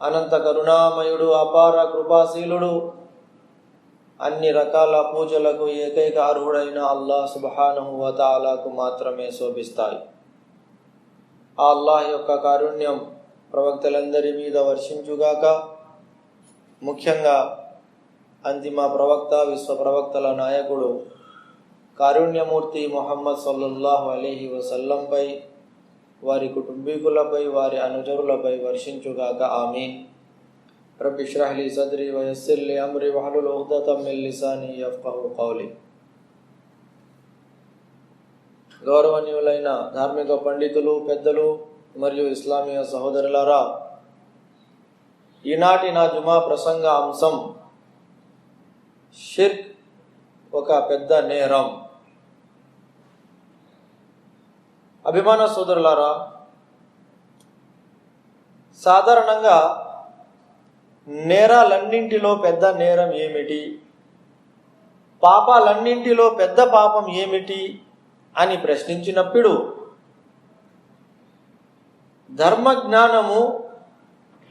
అనంత కరుణామయుడు అపార కృపాశీలుడు. అన్ని రకాల పూజలకు ఏకైక అర్హుడైన అల్లాహ్ సుబహానుహువతాలాకు మాత్రమే శోభిస్తాయి. ఆ అల్లాహ్ యొక్క కారుణ్యం ప్రవక్తలందరి మీద వర్షించుగాక ముఖ్యంగా అంతిమ ప్రవక్త విశ్వ ప్రవక్తల నాయకుడు కారుణ్యమూర్తి మొహమ్మద్ సల్లల్లాహు అలీహి వసల్లంపై వారి కుటుంబీకులపై వారి అనుచరులపై వర్షించుగాక. ఆమె రబ్బి ఇష్రహ్ సద్రి వయస్సిల్లి అమ్రి వహలుల్ ఉఖ్దతం లిసాని యఫ్కహు కౌలి. గౌరవనీయులైన ధార్మిక పండితులు పెద్దలు మరియు ఇస్లామీయ సహోదరులారా ఈనాటి నా జుమా ప్రసంగ అంశం షిర్క్ ఒక పెద్ద నేరం. అభిమాన సోదరులారా సాధారణంగా నేరాలన్నింటిలో పెద్ద నేరం ఏమిటి? పాపాలన్నింటిలో పెద్ద పాపం ఏమిటి అని ప్రశ్నించినప్పుడు ధర్మజ్ఞానము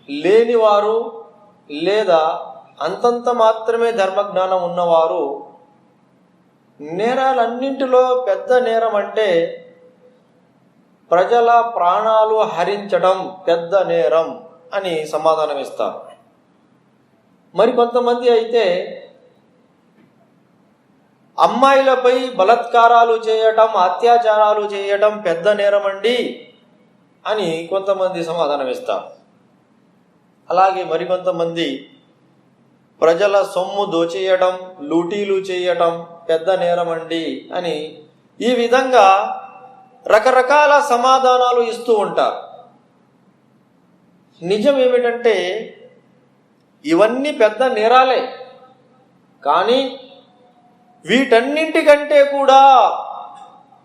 లేనివారు లేదా అంతంత మాత్రమే ధర్మజ్ఞానం ఉన్నవారు నేరాలన్నింటిలో పెద్ద నేరం అంటే ప్రజల ప్రాణాలు హరించడం పెద్ద నేరం అని సమాధానం ఇస్తారు మరికొంతమంది అయితే అమ్మాయిలపై బలత్కారాలు చేయటం అత్యాచారాలు చేయటం పెద్ద నేరం అండి అని కొంతమంది సమాధానం ఇస్తారు అలాగే మరికొంతమంది ప్రజల సొమ్ము దోచేయటం లూటీలు చేయటం పెద్ద నేరం అండి అని ఈ విధంగా రకరకాల సమాధానాలు ఇస్తూ ఉంటారు. నిజం ఏమిటంటే ఇవన్నీ పెద్ద నేరాలే. కానీ వీటన్నింటికంటే కూడా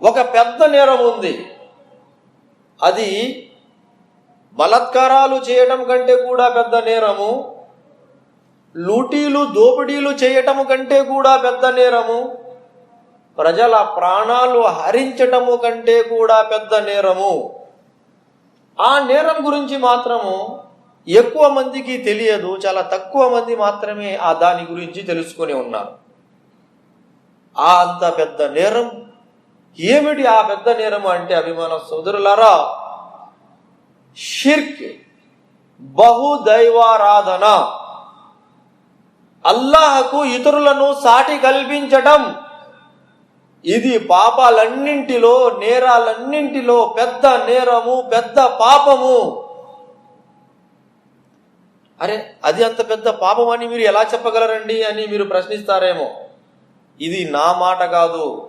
ఒక పెద్ద నేరం ఉంది. అది బలత్కారాలు చేయటం కంటే కూడా పెద్ద నేరము లూటీలు దోపిడీలు చేయటము కంటే కూడా పెద్ద నేరము ప్రజల ప్రాణాలు హరించటము కంటే కూడా పెద్ద నేరము. ఆ నేరం గురించి మాత్రము ఎక్కువ మందికి తెలియదు చాలా తక్కువ మంది మాత్రమే ఆ దాని గురించి తెలుసుకొని ఉన్నారు. ఆ అంత పెద్ద నేరం ఏమిటి ఆ పెద్ద నేరం అంటే అభిమాన సోదరులారా షిర్క్ బహుదైవారాధన. అల్లాహకు ఇతరులను సాటి కల్పించటం. ఇది పాపాలన్నింటిలో నేరాలన్నింటిలో పెద్ద నేరము పెద్ద పాపము. అరే అది అంత పెద్ద పాపం అని మీరు ఎలా చెప్పగలరండి అని మీరు ప్రశ్నిస్తారేమో. ఇది నా మాట కాదు.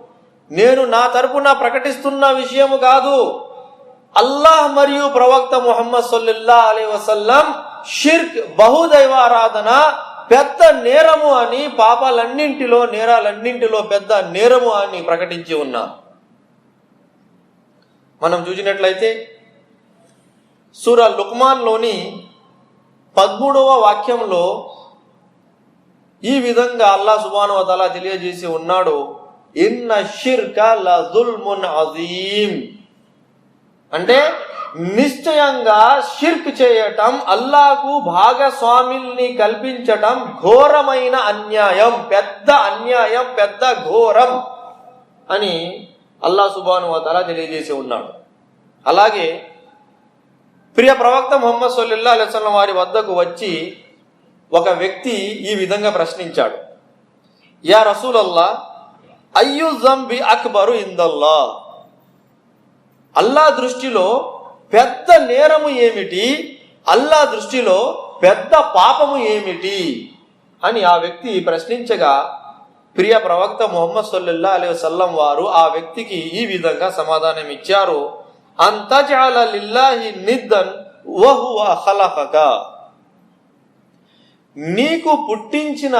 నేను నా తరపున ప్రకటిస్తున్న విషయము కాదు. అల్లాహ్ మరియు ప్రవక్త ముహమ్మద్ సొల్లుల్లా అలీ వసల్లం షిర్క్ బహుదైవారాధన పెద్ద నేరము అని పాపాలన్నింటిలో నేరాలన్నింటిలో పెద్ద నేరము అని ప్రకటించి ఉన్నారు మనం చూసినట్లయితే సూర లుక్మాన్లోని పదమూడవ వాక్యంలో ఈ విధంగా అల్లా సుబాను తెలియజేసి ఉన్నాడు ఇన్న షిర్క లజుల్మున్ అజీం అంటే నిశ్చయంగా షిర్క్ చేయటం అల్లాకు భాగస్వామిల్ని కల్పించటం ఘోరమైన అన్యాయం పెద్ద అన్యాయం పెద్ద ఘోరం అని అల్లా సుబాను తలా తెలియజేసి ఉన్నాడు. అలాగే ప్రియ ప్రవక్త మొహమ్మద్ సొల్లిల్లా అలెస్లం వారి వద్దకు వచ్చి ఒక వ్యక్తి ఈ విధంగా ప్రశ్నించాడు. యా రసూలల్లా అయ్యు జంబి అక్బరు ఇందల్లా అల్లా దృష్టిలో పెద్ద నేరము ఏమిటి? అల్లా దృష్టిలో పెద్ద పాపము ఏమిటి? అని ఆ వ్యక్తి ప్రశ్నించగా ప్రియ ప్రవక్త ముహమ్మద్ సల్లల్లా అలీ వసల్లం వారు ఆ వ్యక్తికి ఈ విధంగా సమాధానం ఇచ్చారు. అంతజాల లిల్లాహి నిద్దన్ వహువ ఖలఖక నీకు పుట్టించిన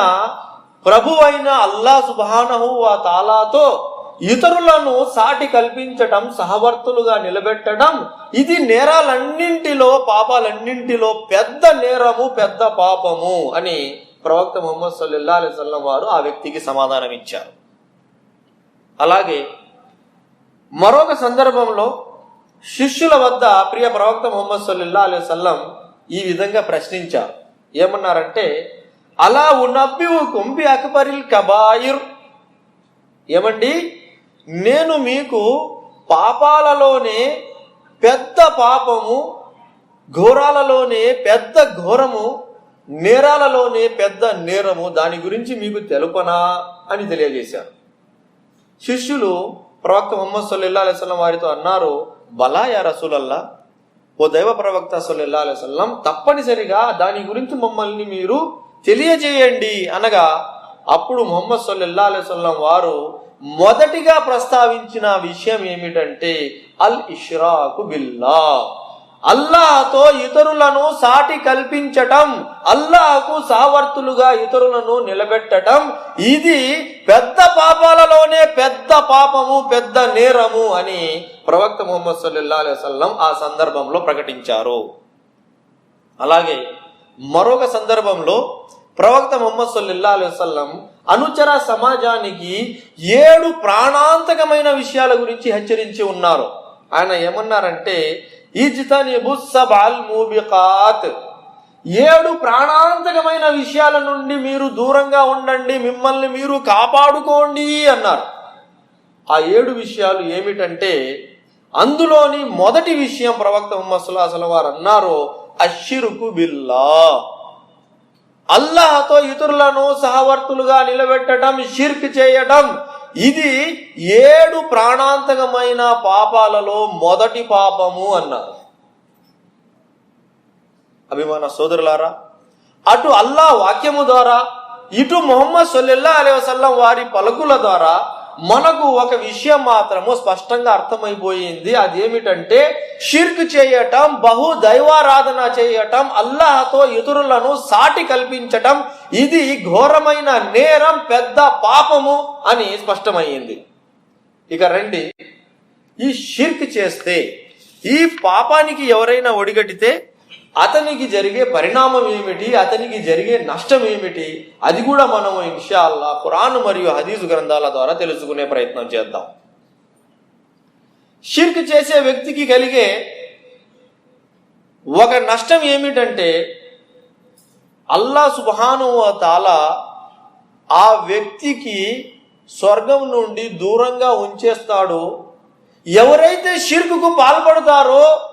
ప్రభువైన అల్లా సుబానహు తాలాతో ఇతరులను సాటి కల్పించటం సహవర్తులుగా నిలబెట్టడం ఇది నేరాలన్నింటిలో పాపాలన్నింటిలో పెద్ద నేరము పెద్ద పాపము అని ప్రవక్త ముహమ్మద్ సల్లల్లా అలైవల్లం వారు ఆ వ్యక్తికి సమాధానం ఇచ్చారు. అలాగే మరొక సందర్భంలో శిష్యుల వద్ద ప్రియ ప్రవక్త ముహమ్మద్ సల్లల్లా అలైవల్లం ఈ విధంగా ప్రశ్నించారు. ఏమన్నారంటే అలా ఉన్నబ్బి కుంభి అక్బరిల్ కబాయిర్. ఏమండి? నేను మీకు పాపాలలోనే పెద్ద పాపము ఘోరాలలోనే పెద్ద ఘోరము నేరాలలోనే పెద్ద నేరము దాని గురించి మీకు తెలుపనా అని తెలియజేశారు. శిష్యులు ప్రవక్త మొహమ్మద్ సొల్లెల్లా అలైస్లం వారితో అన్నారు బలా యా రసూలల్లా ఓ దైవ ప్రవక్త సొల్లెల్లా అలైస్లం తప్పనిసరిగా దాని గురించి మమ్మల్ని మీరు తెలియజేయండి. అనగా అప్పుడు మొహమ్మద్ సొల్లెల్లా అలైస్లం వారు మొదటిగా ప్రస్తావించిన విషయం ఏమిటంటే అల్ ఇష్రాకు బిల్లా అల్లాతో ఇతరులను సాటి కల్పించటం అల్లాకు సావర్తులుగా ఇతరులను నిలబెట్టటం ఇది పెద్ద పాపాలలోనే పెద్ద పాపము పెద్ద నేరము అని ప్రవక్త ముహమ్మద్ సల్లల్లా అలైవల్లం ఆ సందర్భంలో ప్రకటించారు. అలాగే మరొక సందర్భంలో ప్రవక్త ముహమ్మద్ సల్లల్లా అలైవల్లం అనుచర సమాజానికి ఏడు ప్రాణాంతకమైన విషయాల గురించి హెచ్చరించి ఉన్నారు. ఆయన ఏమన్నారంటే మూబికాత్. ఏడు ప్రాణాంతకమైన విషయాల నుండి మీరు దూరంగా ఉండండి మిమ్మల్ని మీరు కాపాడుకోండి అన్నారు. ఆ ఏడు విషయాలు ఏమిటంటే అందులోని మొదటి విషయం ప్రవక్త ముహమ్మద్ సుల్లాహల వారు అన్నారు అషిరుకు బిల్లా. అల్లాహతో ఇతరులను సహవర్తులుగా నిలబెట్టడం షిర్క్ చేయడం ఇది ఏడు ప్రాణాంతకమైన పాపాలలో మొదటి పాపము అన్నారు. అభిమాన సోదరులారా అటు అల్లా వాక్యము ద్వారా ఇటు మొహమ్మద్ సొల్లెల్లా అలై వసల్లం వారి పలుకుల ద్వారా మనకు ఒక విషయం మాత్రము స్పష్టంగా అర్థమైపోయింది. అదేమిటంటే షిర్క్ చేయటం బహు దైవారాధన చేయటం అల్లాహతో ఇతరులను సాటి కల్పించటం ఇది ఘోరమైన నేరం పెద్ద పాపము అని స్పష్టమైంది. ఇక రండి. ఈ షిర్క్ చేస్తే ఈ పాపానికి ఎవరైనా ఒడిగట్టితే అతనికి జరిగే పరిణామం ఏమిటి? అతనికి జరిగే నష్టం ఏమిటి? అది కూడా మనము ఇన్షాల్లా ఖురాన్ మరియు హదీజు గ్రంథాల ద్వారా తెలుసుకునే ప్రయత్నం చేద్దాం. షిర్క్ చేసే వ్యక్తికి కలిగే ఒక నష్టం ఏమిటంటే అల్లా సుబహాను తాల ఆ వ్యక్తికి స్వర్గం నుండి దూరంగా ఉంచేస్తాడు. ఎవరైతే షిర్కుకు పాల్పడతారో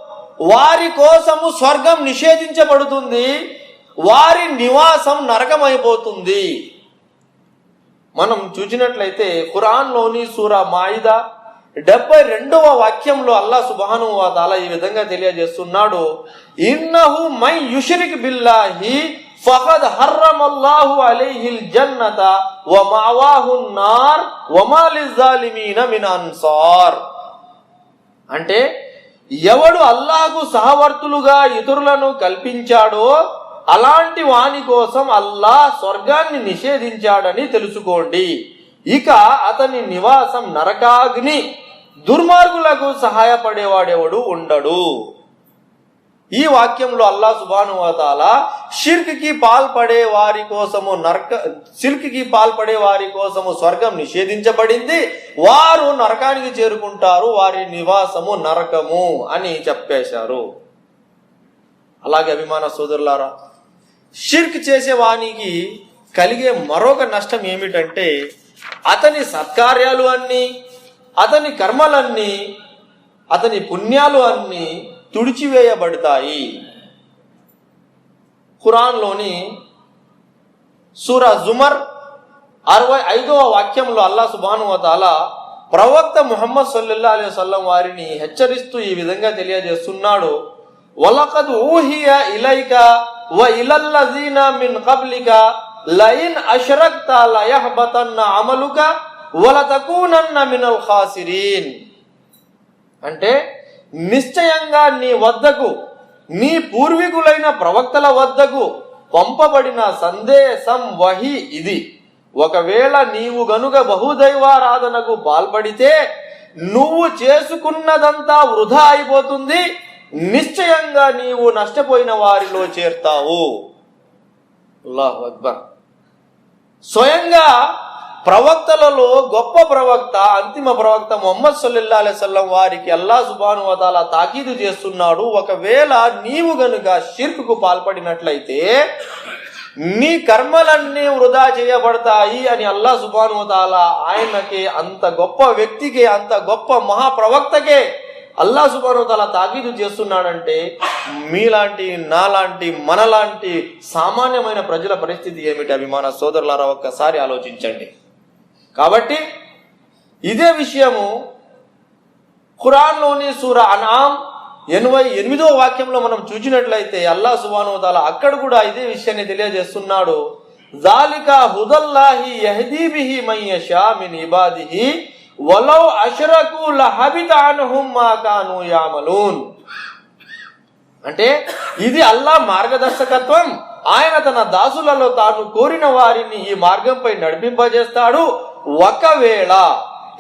వారి కోసము స్వర్గం నిషేధించబడుతుంది వారి నివాసం నరకమైపోతుంది. మనం చూసినట్లయితే ఖురాన్లోని సూరా మాయిదా డెబ్బై రెండవ వాక్యంలో అల్లా సుబాను తాలా ఈ విధంగా తెలియజేస్తున్నాడు ఇన్నహు మై యుషరిక్ బిల్లాహి ఫహద్ హర్రమల్లాహు అలైహిల్ జన్నత వ మావాహు నార్ వమా జాలిమీన మిన్ అన్సార్. అంటే ఎవడు అల్లాకు సహవర్తులుగా ఇతరులను కల్పించాడో అలాంటి వాని కోసం అల్లా స్వర్గాన్ని నిషేధించాడని తెలుసుకోండి. ఇక అతని నివాసం నరకాగ్ని దుర్మార్గులకు సహాయపడేవాడెవడు ఉండడు. ఈ వాక్యంలో అల్లా సుబానువతాల షిర్క్కి పాల్పడే వారి కోసము నరక షిర్క్కి పాల్పడే వారి కోసము స్వర్గం నిషేధించబడింది. వారు నరకానికి చేరుకుంటారు వారి నివాసము నరకము అని చెప్పేశారు. అలాగే అభిమాన సోదరులారా షిర్క్ చేసే వానికి కలిగే మరొక నష్టం ఏమిటంటే అతని సత్కార్యాలు అన్నీ అతని కర్మలన్నీ అతని పుణ్యాలు అన్నీ తుడిచివేయబడతాయి. ఖురాన్లోని సూరా జుమర్ అరవై ఐదవ వాక్యంలో అల్లా సుబానువతాల ప్రవక్త ముహమ్మద్ సల్లల్లా అలీ వసల్లం వారిని హెచ్చరిస్తూ ఈ విధంగా తెలియజేస్తున్నాడు. వలకద్ ఊహియ ఇలైక వ ఇలల్లజీన మిన్ కబ్లిక లైన్ అషరక్త లయహబతన్న అమలుక వలతకూనన్న మినల్ ఖాసిరీన్. అంటే నిశ్చయంగా నీ వద్దకు నీ పూర్వీకులైన ప్రవక్తల వద్దకు పంపబడిన సందేశం వహి ఇది. ఒకవేళ నీవు గనుక బహుదైవారాధనకు పాల్పడితే నువ్వు చేసుకున్నదంతా వృధా అయిపోతుంది. నిశ్చయంగా నీవు నష్టపోయిన వారిలో చేరుతావు. అల్లాహు అక్బర్. స్వయంగా ప్రవక్తలలో గొప్ప ప్రవక్త అంతిమ ప్రవక్త మొహమ్మద్ సల్లల్లా అలైవల్లం వారికి అల్లా సుబాను వదాల తాకీదు చేస్తున్నాడు. ఒకవేళ నీవు గనుక షిర్కుకు పాల్పడినట్లయితే నీ కర్మలన్నీ వృధా చేయబడతాయి అని అల్లా సుబాను వదాల ఆయనకి అంత గొప్ప వ్యక్తికి అంత గొప్ప మహాప్రవక్తకే అల్లా సుబాను తల తాకీదు చేస్తున్నాడంటే మీలాంటి నాలాంటి మనలాంటి సామాన్యమైన ప్రజల పరిస్థితి ఏమిటి అభిమాన సోదరులారా? ఒక్కసారి ఆలోచించండి. కాబట్టి ఇదే విషయము ఖురాన్లోని సూర అనాం ఎనభై ఎనిమిదో వాక్యంలో మనం చూసినట్లయితే అల్లా సుబానుతాల అక్కడ కూడా ఇదే విషయాన్ని తెలియజేస్తున్నాడు. జాలికా హుదల్లాహి యహదీబిహి మయ్యషా మిన్ ఇబాదిహి వలౌ అషరకు లహబిత మా కాను యామలూన్. అంటే ఇది అల్లా మార్గదర్శకత్వం. ఆయన తన దాసులలో తాను కోరిన వారిని ఈ మార్గంపై నడిపింపజేస్తాడు. ఒకవేళ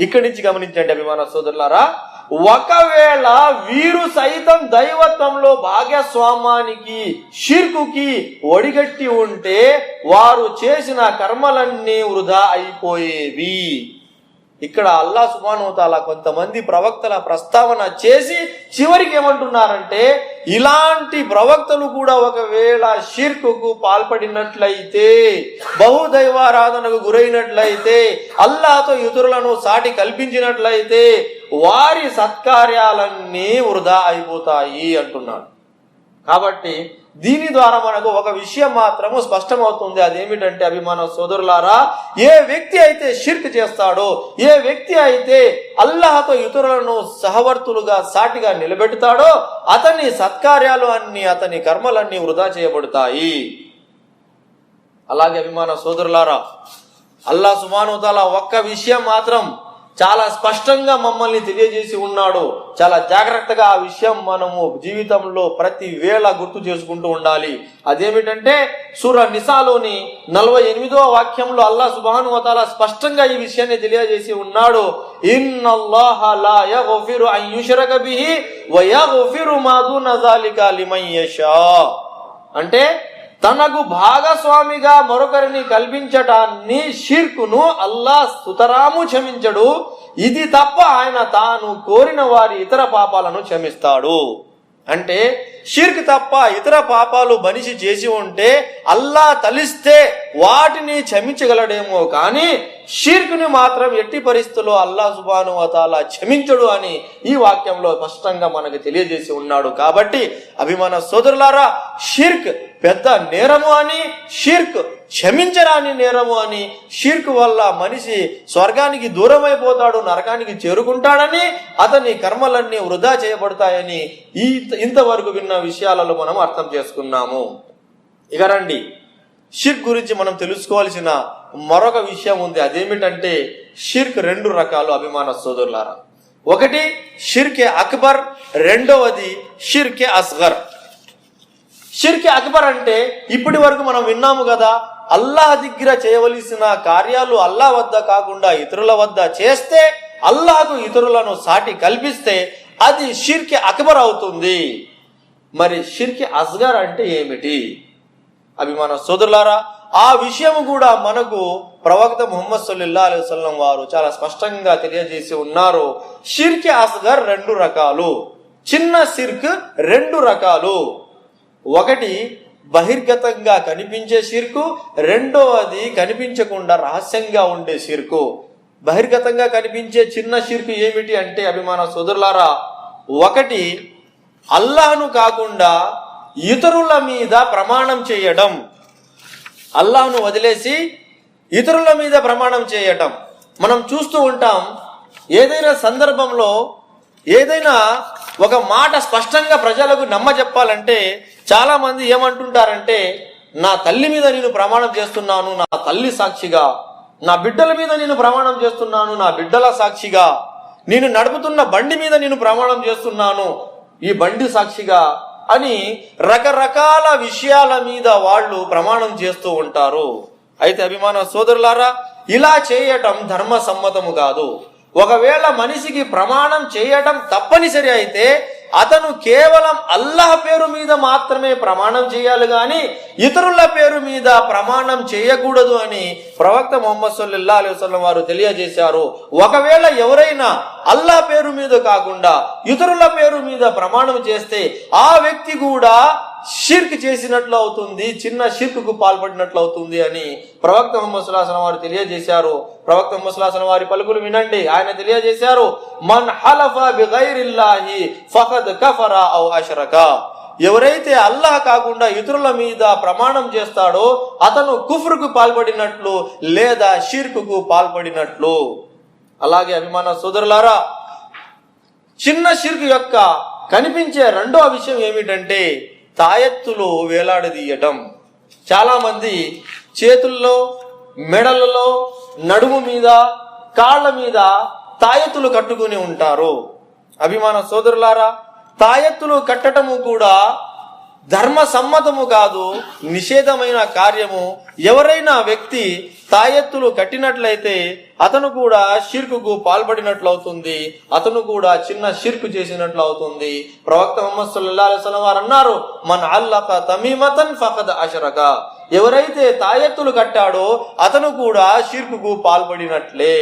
ఇక్కడి నుంచి గమనించండి అభిమాన సోదరులారా ఒకవేళ వీరు సైతం దైవత్వంలో భాగస్వామానికి షిర్కుకి ఒడిగట్టి ఉంటే వారు చేసిన కర్మలన్నీ వృధా అయిపోయేవి. ఇక్కడ అల్లా సుమానోతాల కొంతమంది ప్రవక్తల ప్రస్తావన చేసి చివరికి ఏమంటున్నారంటే ఇలాంటి ప్రవక్తలు కూడా ఒకవేళ షిర్కుకు పాల్పడినట్లయితే బహుదైవారాధనకు గురైనట్లయితే అల్లాతో ఇతరులను సాటి కల్పించినట్లయితే వారి సత్కార్యాలన్నీ వృధా అయిపోతాయి అంటున్నాడు. కాబట్టి దీని ద్వారా మనకు ఒక విషయం మాత్రము స్పష్టమవుతుంది. అదేమిటంటే అభిమాన సోదరులారా ఏ వ్యక్తి అయితే షిర్క్ చేస్తాడో ఏ వ్యక్తి అయితే అల్లాహతో ఇతరులను సహవర్తులుగా సాటిగా నిలబెడతాడో అతని సత్కార్యాలు అన్ని అతని కర్మలన్నీ వృధా చేయబడతాయి. అలాగే అభిమాన సోదరులారా అల్లా సుమానుతాల ఒక్క విషయం మాత్రం చాలా స్పష్టంగా మమ్మల్ని తెలియజేసి ఉన్నాడు. చాలా జాగ్రత్తగా ఆ విషయం మనము జీవితంలో ప్రతి వేళ గుర్తు చేసుకుంటూ ఉండాలి. అదేమిటంటే సూర నిసాలోని నలభై ఎనిమిదో వాక్యంలో అల్లా సుబాను వతాల స్పష్టంగా ఈ విషయాన్ని తెలియజేసి ఉన్నాడు. అంటే తనకు భాగస్వామిగా మరొకరిని కల్పించటాన్ని షీర్కును అల్లా సుతరాము క్షమించడు. ఇది తప్ప ఆయన తాను కోరిన వారి ఇతర పాపాలను క్షమిస్తాడు. అంటే షిర్క్ తప్ప ఇతర పాపాలు మనిషి చేసి ఉంటే అల్లా తలిస్తే వాటిని క్షమించగలడేమో కానీ షిర్క్ని మాత్రం ఎట్టి పరిస్థితుల్లో అల్లా సుబాను వతాల క్షమించడు అని ఈ వాక్యంలో స్పష్టంగా మనకు తెలియజేసి ఉన్నాడు. కాబట్టి అభిమాన సోదరులారా షిర్క్ పెద్ద నేరము అని షిర్క్ క్షమించరాని నేరము అని షిర్క్ వల్ల మనిషి స్వర్గానికి దూరం అయిపోతాడు నరకానికి చేరుకుంటాడని అతని కర్మలన్నీ వృధా చేయబడతాయని ఈ ఇంతవరకు విన్న విషయాలలో మనం అర్థం చేసుకున్నాము. ఇక రండి. షిర్క్ గురించి మనం తెలుసుకోవాల్సిన మరొక విషయం ఉంది. అదేమిటంటే షిర్క్ రెండు రకాలు అభిమాన సోదరులారా. ఒకటి షిర్కే అక్బర్. రెండవది షిర్కే అస్గర్. షిర్కి అక్బర్ అంటే ఇప్పటి వరకు మనం విన్నాము కదా అల్లాహ్ దగ్గర చేయవలసిన కార్యాలు అల్లాహ్ వద్ద కాకుండా ఇతరుల వద్ద చేస్తే అల్లాహకు ఇతరులను సాటి కల్పిస్తే అది షిర్కి అక్బర్ అవుతుంది. మరి షిర్కి అస్గర్ అంటే ఏమిటి? అభిమాన సోదరులారా ఆ విషయం కూడా మనకు ప్రవక్త ముహమ్మద్ సల్లా అలైహి వారు చాలా స్పష్టంగా తెలియజేసి ఉన్నారు. షిర్కి అస్గర్ రెండు రకాలు చిన్న సిర్క్ రెండు రకాలు. ఒకటి బహిర్గతంగా కనిపించే సిర్కు రెండవది కనిపించకుండా రహస్యంగా ఉండే సిర్కు. బహిర్గతంగా కనిపించే చిన్న షిర్కు ఏమిటి అంటే అభిమాన సోదరులారా ఒకటి అల్లాహను కాకుండా ఇతరుల మీద ప్రమాణం చేయడం. అల్లాహ్ను వదిలేసి ఇతరుల మీద ప్రమాణం చేయటం మనం చూస్తూ ఉంటాం ఏదైనా సందర్భంలో ఏదైనా ఒక మాట స్పష్టంగా ప్రజలకు నమ్మ చెప్పాలంటే చాలా మంది ఏమంటుంటారంటే నా తల్లి మీద నేను ప్రమాణం చేస్తున్నాను నా తల్లి సాక్షిగా నా బిడ్డల మీద నేను ప్రమాణం చేస్తున్నాను నా బిడ్డల సాక్షిగా నేను నడుపుతున్న బండి మీద నేను ప్రమాణం చేస్తున్నాను ఈ బండి సాక్షిగా అని రకరకాల విషయాల మీద వాళ్ళు ప్రమాణం చేస్తూ ఉంటారు. అయితే అభిమాన సోదరులారా ఇలా చేయటం ధర్మ సమ్మతము కాదు. ఒకవేళ మనిషికి ప్రమాణం చేయటం తప్పనిసరి అయితే అతను కేవలం అల్లాహ్ పేరు మీద మాత్రమే ప్రమాణం చేయాలి గాని ఇతరుల పేరు మీద ప్రమాణం చేయకూడదు అని ప్రవక్త మొహమ్మద్ సుల్లా అలైహి వసల్లం వారు తెలియజేశారు. ఒకవేళ ఎవరైనా అల్లాహ్ పేరు మీద కాకుండా ఇతరుల పేరు మీద ప్రమాణం చేస్తే ఆ వ్యక్తి కూడా షిర్క్ చేసినట్లు అవుతుంది చిన్న షిర్కుకు పాల్పడినట్లు అవుతుంది అని ప్రవక్త ముహమ్మద్ వారు తెలియజేశారు. ప్రవక్త ముహమ్మద్ వారి పలుకులు వినండి. ఆయన తెలియజేశారు మన్ హలఫ బిగైరిల్లాహి ఫహద్ కఫరా ఔ అషరక. ఎవరైతే అల్లాహ్ కాకుండా ఇతరుల మీద ప్రమాణం చేస్తాడో అతను కుఫ్రుకు పాల్పడినట్లు లేదా షిర్కుకు పాల్పడినట్లు. అలాగే అభిమాన సోదరులారా చిన్న షిర్క్ యొక్క కనిపించే రెండో విషయం ఏమిటంటే తాయెత్తులో వేలాడదీయటం. చాలా మంది చేతుల్లో మెడలలో నడుము మీద కాళ్ళ మీద తాయెత్తులు కట్టుకుని ఉంటారు. అభిమాన సోదరులారా తాయెత్తులు కట్టటము కూడా ధర్మ సమ్మతము కాదు నిషేధమైన కార్యము. ఎవరైనా వ్యక్తి తాయెత్తులు కట్టినట్లయితే అతను కూడా షిర్కుకు పాల్పడినట్లు అవుతుంది అతను కూడా చిన్న షిర్కు చేసినట్లు అవుతుంది ప్రవక్త ముహమ్మద్ సల్లల్లాహు అలైహి వారు అన్నారు మన అల్లక తమీమతన్ ఫకద్ అషరక. ఎవరైతే తాయెత్తులు కట్టాడో అతను కూడా షిర్కుకు పాల్పడినట్లే.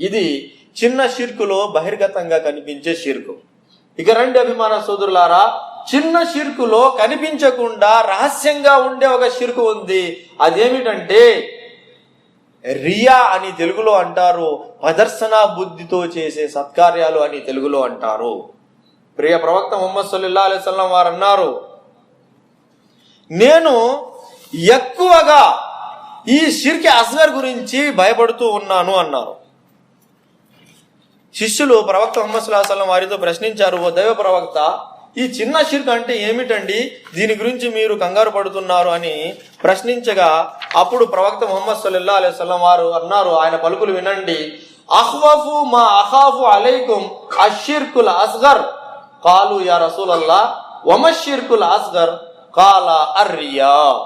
ఇది చిన్న షిర్కులో బహిర్గతంగా కనిపించే షిర్కు. ఇక రెండు అభిమాన సోదరులారా చిన్న షిర్కులో కనిపించకుండా రహస్యంగా ఉండే ఒక షిర్కు ఉంది. అదేమిటంటే రియా అని తెలుగులో అంటారు ప్రదర్శన బుద్ధితో చేసే సత్కార్యాలు అని తెలుగులో అంటారు. ప్రియ ప్రవక్త ముహమ్మద్ సల్లల్లాహు అలైవల్లం వారు అన్నారు నేను ఎక్కువగా ఈ షిర్కి అస్గర్ గురించి భయపడుతూ ఉన్నాను అన్నారు. శిష్యులు ప్రవక్త ముహమ్మద్ సుల్లాహం వారితో ప్రశ్నించారు ఓ దైవ ప్రవక్త ఈ చిన్న షిర్క్ అంటే ఏమిటండి? దీని గురించి మీరు కంగారు పడుతున్నారు అని ప్రశ్నించగా అప్పుడు ప్రవక్త ముహమ్మద్ సల్లల్లా అలైహి వసల్లం వారు అన్నారు ఆయన పలుకులు వినండి. అహ్వఫు మా అహాఫు అలైకుం అషిర్కుల్ అస్గర్. కాలు యా రసూలల్లా వమషిర్కుల్ అస్గర్. కాల అర్రియా.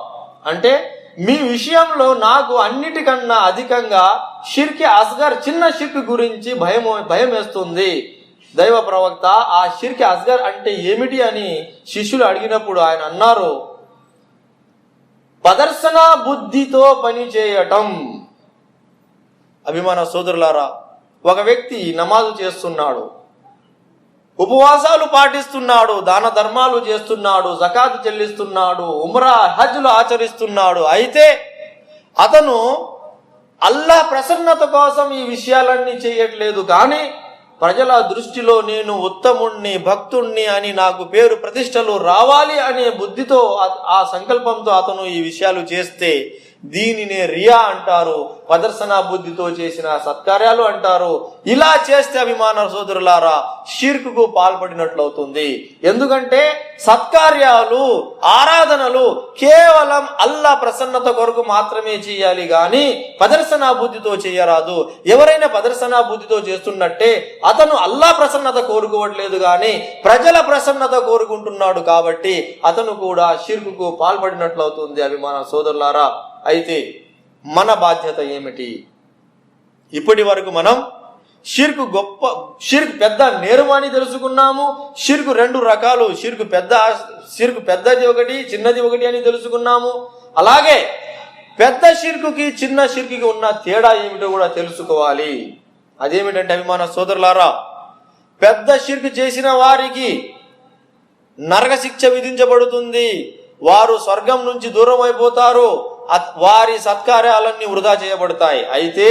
అంటే మీ విషయంలో నాకు అన్నిటికన్నా అధికంగా షిర్కి అస్గర్ చిన్న షిర్క్ గురించి భయం భయం వేస్తుంది దైవ ప్రవక్త ఆ షిర్కి అస్గర్ అంటే ఏమిటి? అని శిష్యులు అడిగినప్పుడు ఆయన అన్నారు ప్రదర్శన బుద్ధితో పని చేయటం. అభిమాన సోదరులారా ఒక వ్యక్తి నమాజు చేస్తున్నాడు ఉపవాసాలు పాటిస్తున్నాడు దాన ధర్మాలు చేస్తున్నాడు జకాతు చెల్లిస్తున్నాడు ఉమ్రా హజ్లు ఆచరిస్తున్నాడు. అయితే అతను అల్లా ప్రసన్నత కోసం ఈ విషయాలన్నీ చేయట్లేదు. కానీ ప్రజల దృష్టిలో నేను ఉత్తముణ్ణి భక్తుణ్ణి అని నాకు పేరు ప్రతిష్టలు రావాలి అనే బుద్ధితో ఆ- ఆ సంకల్పంతో అతను ఈ విషయాలు చేస్తే దీనినే రియా అంటారు. ప్రదర్శన బుద్ధితో చేసిన సత్కార్యాలు అంటారు. ఇలా చేస్తే అభిమాన సోదరులారా షిర్కుకు పాల్పడినట్లవుతుంది. ఎందుకంటే సత్కార్యాలు ఆరాధనలు కేవలం అల్లా ప్రసన్నత కొరకు మాత్రమే చేయాలి గాని ప్రదర్శన బుద్ధితో చేయరాదు. ఎవరైనా ప్రదర్శన బుద్ధితో చేస్తున్నట్టే అతను అల్లా ప్రసన్నత కోరుకోవట్లేదు గాని ప్రజల ప్రసన్నత కోరుకుంటున్నాడు కాబట్టి అతను కూడా షిర్కుకు పాల్పడినట్లవుతుంది అభిమాన సోదరులారా. అయితే మన బాధ్యత ఏమిటి? ఇప్పటి వరకు మనం షిర్కు గొప్ప షిర్కు పెద్ద నేరమని తెలుసుకున్నాము. షిర్కు రెండు రకాలు. షిర్కు పెద్ద షిర్కు పెద్దది ఒకటి చిన్నది ఒకటి అని తెలుసుకున్నాము. అలాగే పెద్ద షిర్కుకి చిన్న షిర్కుకి ఉన్న తేడా ఏమిటో కూడా తెలుసుకోవాలి. అదేమిటంటే అభిమాన సోదరులారా పెద్ద షిర్కు చేసిన వారికి నరక శిక్ష విధించబడుతుంది. వారు స్వర్గం నుంచి దూరం అయిపోతారు. వారి సత్కార్యాలన్నీ వృధా చేయబడతాయి. అయితే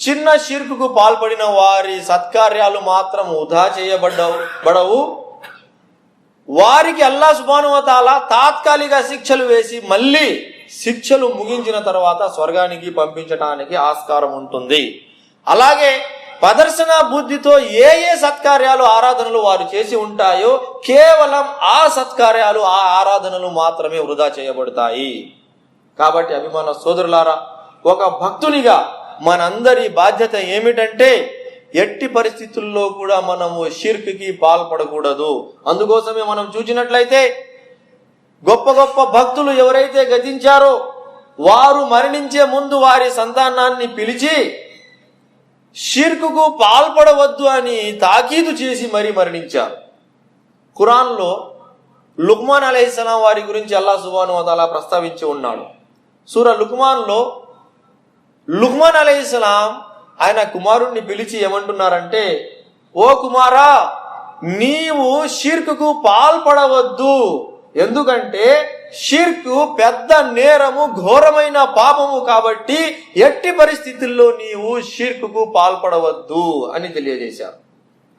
చిన్న షిర్కుకు పాల్పడిన వారి సత్కార్యాలు మాత్రం వృధా చేయబడ్డవు బడవు. వారికి అల్లా సుబానువతాల తాత్కాలిక శిక్షలు వేసి మళ్ళీ శిక్షలు ముగించిన తర్వాత స్వర్గానికి పంపించడానికి ఆస్కారం ఉంటుంది. అలాగే ప్రదర్శన బుద్ధితో ఏ ఏ సత్కార్యాలు ఆరాధనలు వారు చేసి ఉంటాయో కేవలం ఆ సత్కార్యాలు ఆ ఆరాధనలు మాత్రమే వృధా చేయబడతాయి. కాబట్టి అభిమాన సోదరులారా ఒక భక్తునిగా మనందరి బాధ్యత ఏమిటంటే ఎట్టి పరిస్థితుల్లో కూడా మనము షిర్క్కి పాల్పడకూడదు. అందుకోసమే మనం చూసినట్లయితే గొప్ప గొప్ప భక్తులు ఎవరైతే గతించారో వారు మరణించే ముందు వారి సంతానాన్ని పిలిచి షిర్కుకు పాల్పడవద్దు అని తాకీదు చేసి మరీ మరణించారు. ఖురాన్లో లుక్మాన్ అలైహిస్సలాం వారి గురించి అల్లా సుబాను అలా ప్రస్తావించి ఉన్నాడు. సూర లుక్మాన్లో లుక్మాన్ అలైహిస్సలాం ఆయన కుమారుణ్ణి పిలిచి ఏమంటున్నారంటే ఓ కుమారా నీవు షిర్కుకు పాల్పడవద్దు. ఎందుకంటే షిర్కు పెద్ద నేరము ఘోరమైన పాపము కాబట్టి ఎట్టి పరిస్థితుల్లో నీవు షిర్కుకు పాల్పడవద్దు అని తెలియజేశారు.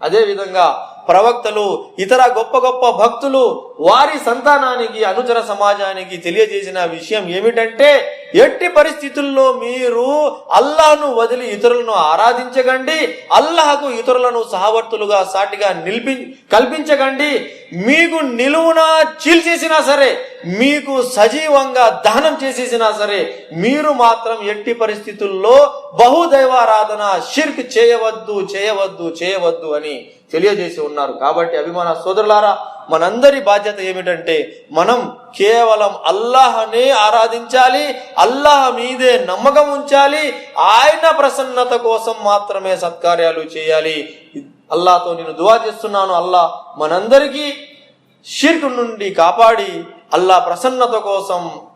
అదేవిధంగా ప్రవక్తలు ఇతర గొప్ప గొప్ప భక్తులు వారి సంతానానికి అనుచర సమాజానికి తెలియజేసిన విషయం ఏమిటంటే ఎట్టి పరిస్థితుల్లో మీరు అల్లాను వదిలి ఇతరులను ఆరాధించకండి అల్లాహకు ఇతరులను సహవర్తులుగా సాటిగా నిలిపి కల్పించకండి. మీకు నిలువున చీల్చేసినా సరే మీకు సజీవంగా దహనం చేసేసినా సరే మీరు మాత్రం ఎట్టి పరిస్థితుల్లో బహుదైవారాధన షిర్క్ చేయవద్దు చేయవద్దు చేయవద్దు అని తెలియజేసి ఉన్నారు. కాబట్టి అభిమాన సోదరులారా మనందరి బాధ్యత ఏమిటంటే మనం కేవలం అల్లాహనే ఆరాధించాలి అల్లాహ్ మీదే నమ్మకం ఉంచాలి ఆయన ప్రసన్నత కోసం మాత్రమే సత్కార్యాలు చేయాలి. అల్లాతో నేను దువా చేస్తున్నాను అల్లా మనందరికీ షిర్క్ నుండి కాపాడి అల్లా ప్రసన్నత కోసం